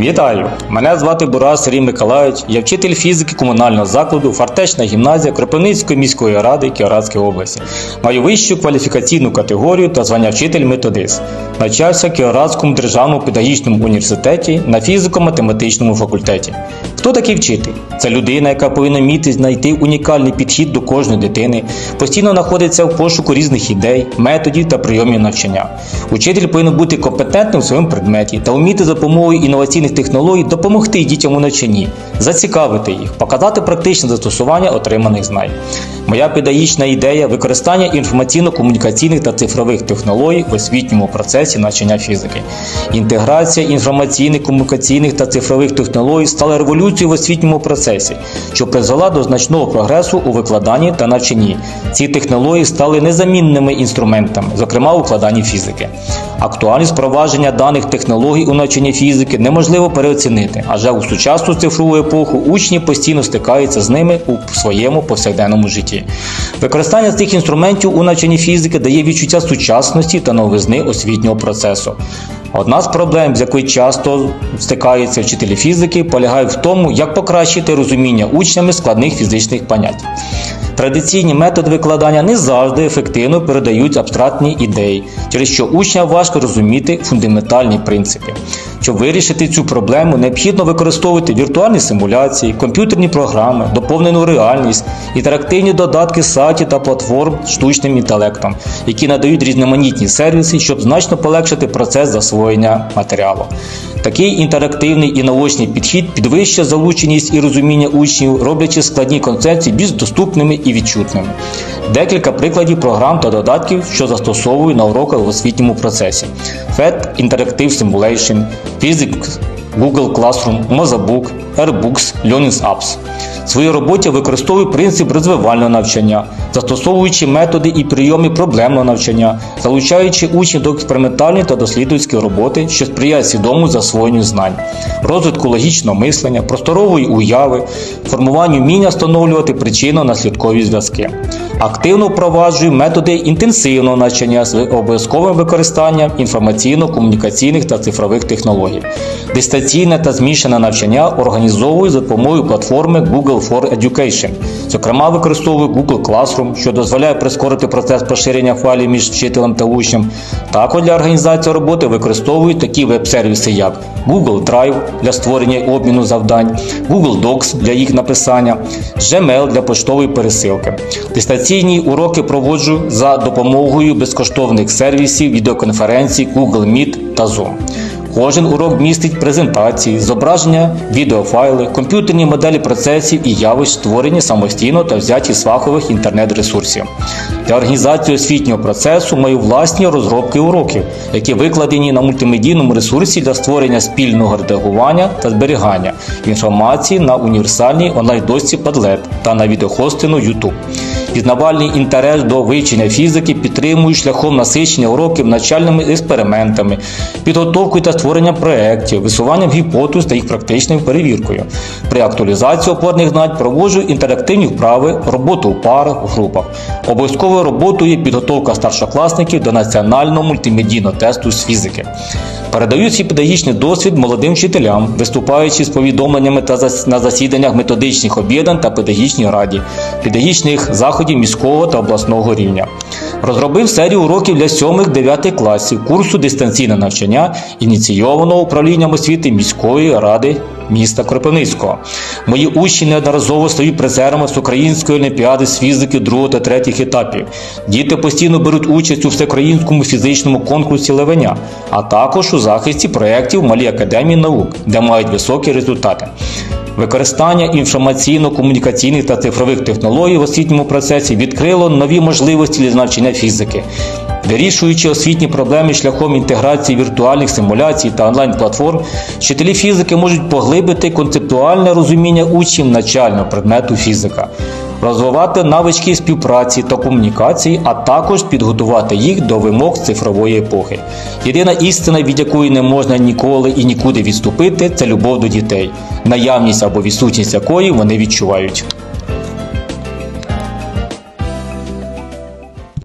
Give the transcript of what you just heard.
Вітаю! Мене звати Бурас Сергій Миколаївич, я вчитель фізики комунального закладу Фартечна гімназія Кропивницької міської ради Кіорадської області. Маю вищу кваліфікаційну категорію та звання вчитель-методист. Навчався в Кіорадському державному педагогічному університеті на фізико-математичному факультеті. Хто такий вчитель? Це людина, яка повинна вміти знайти унікальний підхід до кожної дитини, постійно знаходиться в пошуку різних ідей, методів та прийомів навчання. Учитель повинен бути компетентним у своєму предметі та вміти за допомогою інноваційних технологій допомогти дітям у навчанні, зацікавити їх, показати практичне застосування отриманих знань. Моя педагогічна ідея використання інформаційно-комунікаційних та цифрових технологій в освітньому процесі навчання фізики. Інтеграція інформаційних, комунікаційних та цифрових технологій стала революцією в освітньому процесі, що призвела до значного прогресу у викладанні та навчанні. Ці технології стали незамінними інструментами, зокрема у викладанні фізики. Актуальність впровадження даних технологій у навчанні фізики неможливо переоцінити, адже у сучасну цифрову епоху учні постійно стикаються з ними у своєму повсякденному житті. Використання цих інструментів у навчанні фізики дає відчуття сучасності та новизни освітнього процесу. Одна з проблем, з якою часто стикаються вчителі фізики, полягає в тому, як покращити розуміння учнями складних фізичних понять. Традиційні методи викладання не завжди ефективно передають абстрактні ідеї, через що учням важко розуміти фундаментальні принципи. Щоб вирішити цю проблему, необхідно використовувати віртуальні симуляції, комп'ютерні програми, доповнену реальність, інтерактивні додатки сайтів та платформ з штучним інтелектом, які надають різноманітні сервіси, щоб значно полегшити процес засвоєння матеріалу. Такий інтерактивний і наочний підхід підвищує залученість і розуміння учнів, роблячи складні концепції більш доступними і відчутними. Декілька прикладів програм та додатків, що застосовую на уроках в освітньому процесі: FED Interactive Simulation, Physics, Google Classroom, Mozabook, Airbooks, Learning Apps. В своїй роботі використовую принцип розвивального навчання, застосовуючи методи і прийоми проблемного навчання, залучаючи учнів до експериментальної та дослідницької роботи, що сприяє свідомому засвоєнню знань, розвитку логічного мислення, просторової уяви, формуванню вміння встановлювати причинно-наслідкові зв'язки. Активно впроваджую методи інтенсивного навчання з обов'язковим використанням інформаційно-комунікаційних та цифрових технологій. Дистанційне та змішане навчання організовую за допомогою платформи Google for Education. Зокрема, використовую Google Classroom, що дозволяє прискорити процес поширення файлів між вчителем та учнем. Також для організації роботи використовую такі веб-сервіси, як Google Drive для створення і обміну завдань, Google Docs для їх написання, Gmail для поштової пересилки. Дистанційні уроки проводжу за допомогою безкоштовних сервісів відеоконференцій Google Meet та Zoom. Кожен урок містить презентації, зображення, відеофайли, комп'ютерні моделі процесів і явищ, створені самостійно та взяті з фахових інтернет-ресурсів. Для організації освітнього процесу маю власні розробки уроків, які викладені на мультимедійному ресурсі для створення спільного редагування та зберігання інформації на універсальній онлайн-досці Padlet та на відеохостину YouTube. Пізнавальний інтерес до вивчення фізики підтримують шляхом насичення уроків навчальними експериментами, підготовкою та створенням проєктів, висуванням гіпотез та їх практичною перевіркою. При актуалізації опорних знань проводжу інтерактивні вправи, роботу у парах, групах. Обов'язковою роботою є підготовка старшокласників до національного мультимедійного тесту з фізики. Передаю свій педагогічний досвід молодим вчителям, виступаючи з повідомленнями та на засіданнях методичних об'єднань та педагогічній раді, педагогічних заходів міського та обласного рівня. Розробив серію уроків для 7-9 класів курсу дистанційне навчання, ініційованого управлінням освіти міської ради міста Кропивницького. Мої учні неодноразово стають призерами з української олімпіади з фізики 2 та 3 етапів. Діти постійно беруть участь у всеукраїнському фізичному конкурсі Левеня, а також у захисті проєктів Малій академії наук, де мають високі результати. Використання інформаційно-комунікаційних та цифрових технологій в освітньому процесі відкрило нові можливості для значення фізики. Вирішуючи освітні проблеми шляхом інтеграції віртуальних симуляцій та онлайн-платформ, вчителі фізики можуть поглибити концептуальне розуміння учнів начального предмету фізика, розвивати навички співпраці та комунікації, а також підготувати їх до вимог цифрової епохи. Єдина істина, від якої не можна ніколи і нікуди відступити, це любов до дітей, наявність або відсутність якої вони відчувають.